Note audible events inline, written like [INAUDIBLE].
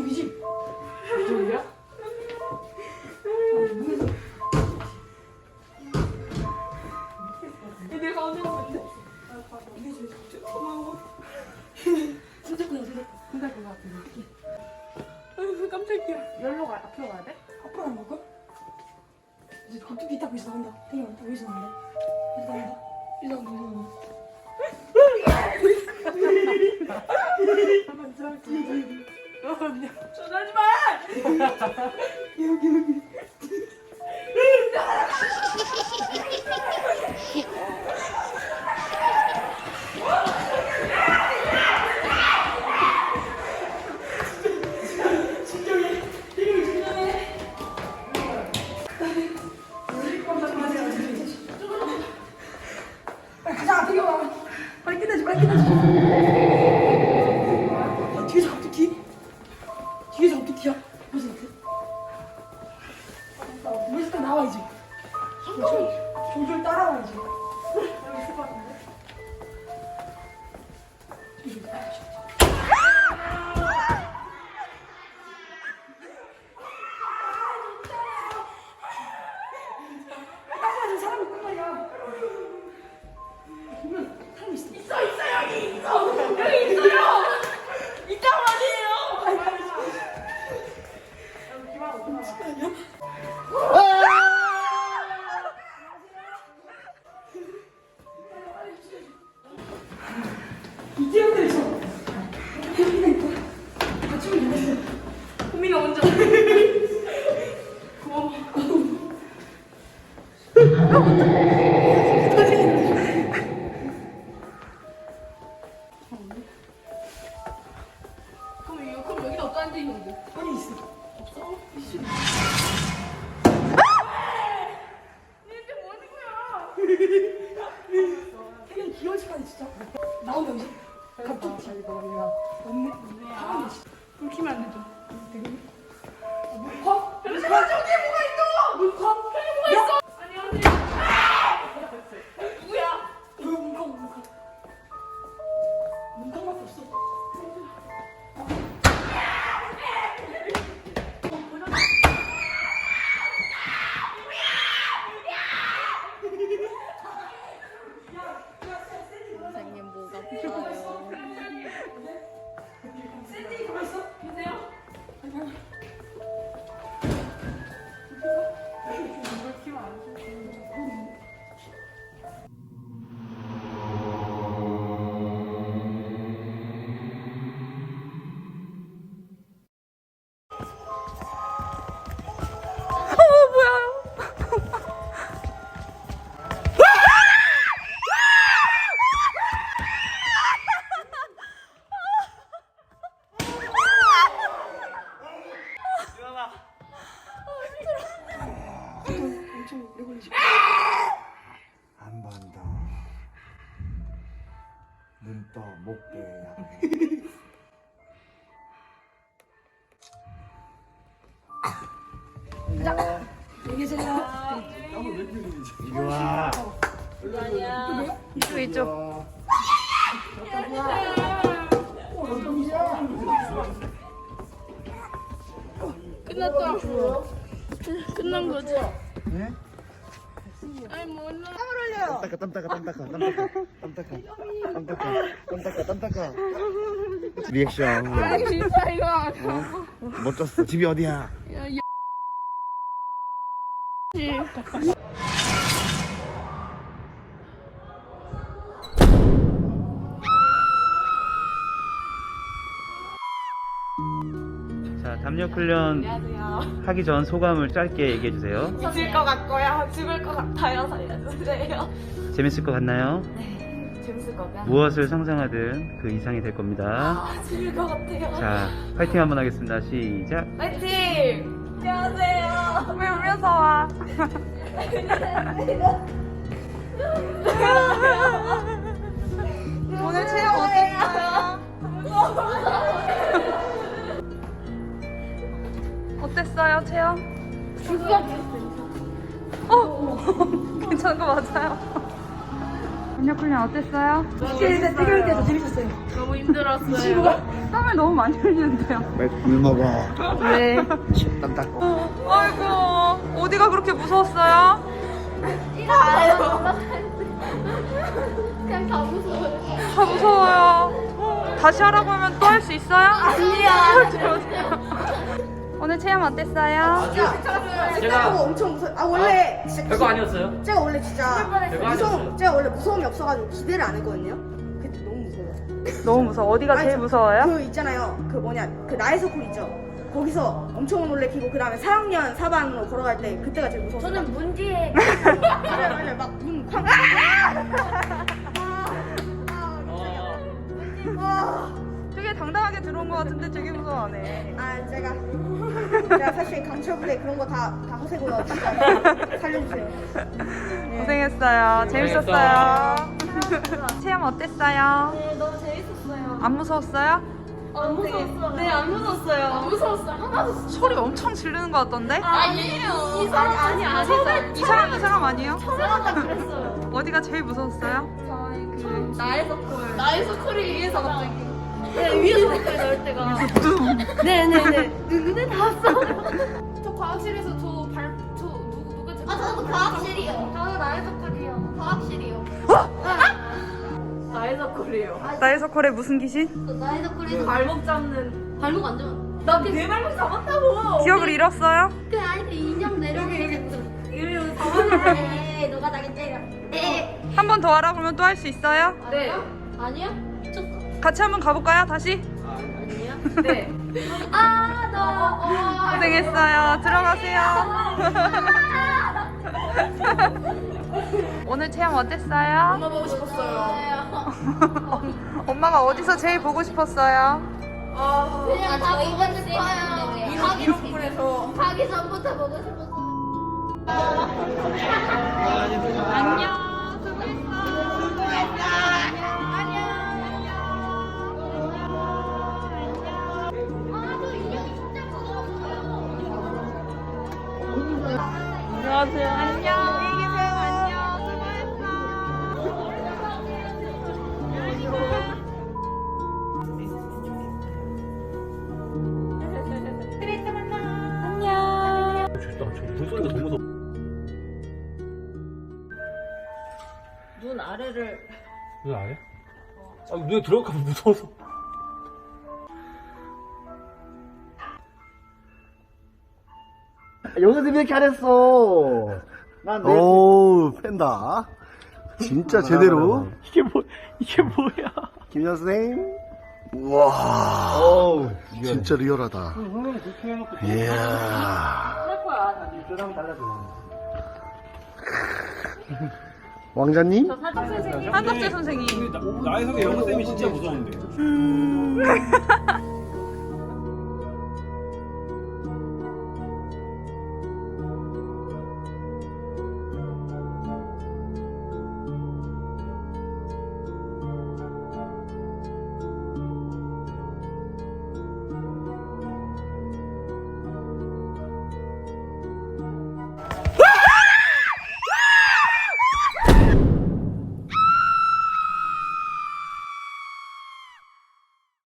이쪽이지? 이쪽이야? 내가 언제 봤는데? 이게 제일? 고마워. 진짜 그냥 진짜 근데 그거 같은데. 아유 깜짝이야. 열로 가 앞으로 가야 돼? 앞으로 안 볼까? 이제 갑자기 딱 여기서 나온다. 되게 많다. 여기서 나온다. 여기서 나온다. 여기서 나온다. 여기서 나온다. 잠깐 들어갈게. 어 미안. 전화하지 마! [LAUGHS] 여기 여기. 무슨 때 나와 이제. 졸졸 졸졸 따라와 이제. 있어. 여기가 있고. 같이 오면 되겠어. 범인아 먼저. 고마워. 그럼 이거 그럼 여기다 어디다 앉아 있는데? 아니 있어. 없어? 이씨. 되죠. 물컵? 잠시만 저기에 뭐가 있어? 물컵? 눈 떠, 목 빼야. 안녕히 계세요. 이리 와. 이쪽 이쪽. 끝났다. 끝난 거지. 네? 아니 뭐 나. 땀 닦아, 땀 닦아, 땀 닦아, 땀 닦아, 땀 닦아, 땀 닦아, 땀 닦아, 땀 닦아. 리액션. 아니 진짜 이거. 어? 멋졌어. 집이 어디야? 야, 이 자, 담요 근육 훈련 안녕하세요. 하기 전 소감을 짧게 얘기해 주세요. 죽을 것 같고요. 죽을 것 같아요. 살려주세요. 재밌을 것 같나요? 네. 재밌을 것 같아요. 무엇을 상상하든 그 이상이 될 겁니다. 아, 죽을 것 같아요. 자, 파이팅 한번 하겠습니다. 시작. 파이팅! 안녕하세요. 왜 울면서 와? [LAUGHS] 오늘 체험 어땠어요? 어땠어요, 체험? 어? [LAUGHS] 괜찮은 거 맞아요? 근력 훈련 어땠어요? 때서 재밌었어요. 너무 힘들었어요. 땀을 너무 많이 흘리는데요. 물 먹어. 왜? 땀 닦고. 아이고, 어디가 그렇게 무서웠어요? 그냥 다 무서워요. 다 무서워요. 다시 하라고 하면 또 할 수 있어요? 아니야. [LAUGHS] 오늘 체험 어땠어요? 제가 엄청 무서. 아 원래 진짜 별거 아니었어요. 제가 원래 진짜 무서움. 아니었어요. 제가 원래 무서움이 없어가지고 기대를 안 했거든요. 그때 너무 무서워. 너무 무서워. 어디가 아니, 제일 저- 무서워요? 그 있잖아요. 그 뭐냐 그 나의 소쿨 있죠. 거기서 엄청 놀래키고 그 다음에 4학년 4반으로 걸어갈 때 그때가 제일 무서웠어요. 저는 문지에 맞아요, 맞아요. 막문 쾅. 아! 되게 당당하게 들어온 것 같은데 되게 무서워하네. 아 제가 제가 사실 강철부대 그런 거 다다 허세고요. 진짜 살려주세요. 고생했어요. 재밌었어요. [LAUGHS] 체험 어땠어요? 네, 너무 재밌었어요. 안 무서웠어요? 안 무서웠어요. 네, 안 무서웠어요. 안 무서웠어요. 하나도 소리 엄청 지르는 것 같던데? 아니에요. 이 사람 아니 아니 이 사람 이 사람 아니에요? 처음에 그랬어요. 어디가 제일 무서웠어요? 저희 그 나의 서클. 나의 서클이 위에서 갑자기. 네, 위에서 갑자기 나올 때가. 네네네. 눈에 닿았어. [LAUGHS] 저 과학실에서 저 발, 저 누구 누가 제. 아 저도 과학실이요. 저는 나의 서클이요. 과학실이요. 나의 서클의 무슨 귀신? 저 나의 서클에서 발목 잡는 발목 안 잡아. 나내 발목 잡았다고 기억을 잃었어요? 그 아니 그 인형 내려오는 이리로 잡았는데 너가 나게 때려. 네. 한번 더 하라 그러면 또 할 수 있어요? 네. 아니야? 미쳤어. 같이 한번 가볼까요? 다시? 네 아, 너. 고생했어요 들어가세요 [LAUGHS] 오늘 체험 어땠어요? 엄마 보고 싶었어요. [LAUGHS] 엄마가 어디서 제일 보고 싶었어요? 그냥 다 보고 싶어요. 가기 전부터 가기 전부터 보고 싶었어. [LAUGHS] 안녕. 수고했어. 수고했어. 안녕하세요 안녕 안녕히 계세요 안녕 물소리가 더 무서워. 눈 아래를 눈 아래? 아, 눈에 들어가면 무서워서. 연습 이렇게 안 했어. 난 내. 오, 팬다. 진짜 제대로. 이게 뭐, 이게 뭐야. 김현 선생님. 우와. 어우, 진짜 리얼하다. 선생님 그렇게 해놓고. 이야. 할 거야. 달라줘. [LAUGHS] 왕자님? 한덕재 선생님 나의 속에 영어 쌤이 진짜 무서운데. [LAUGHS]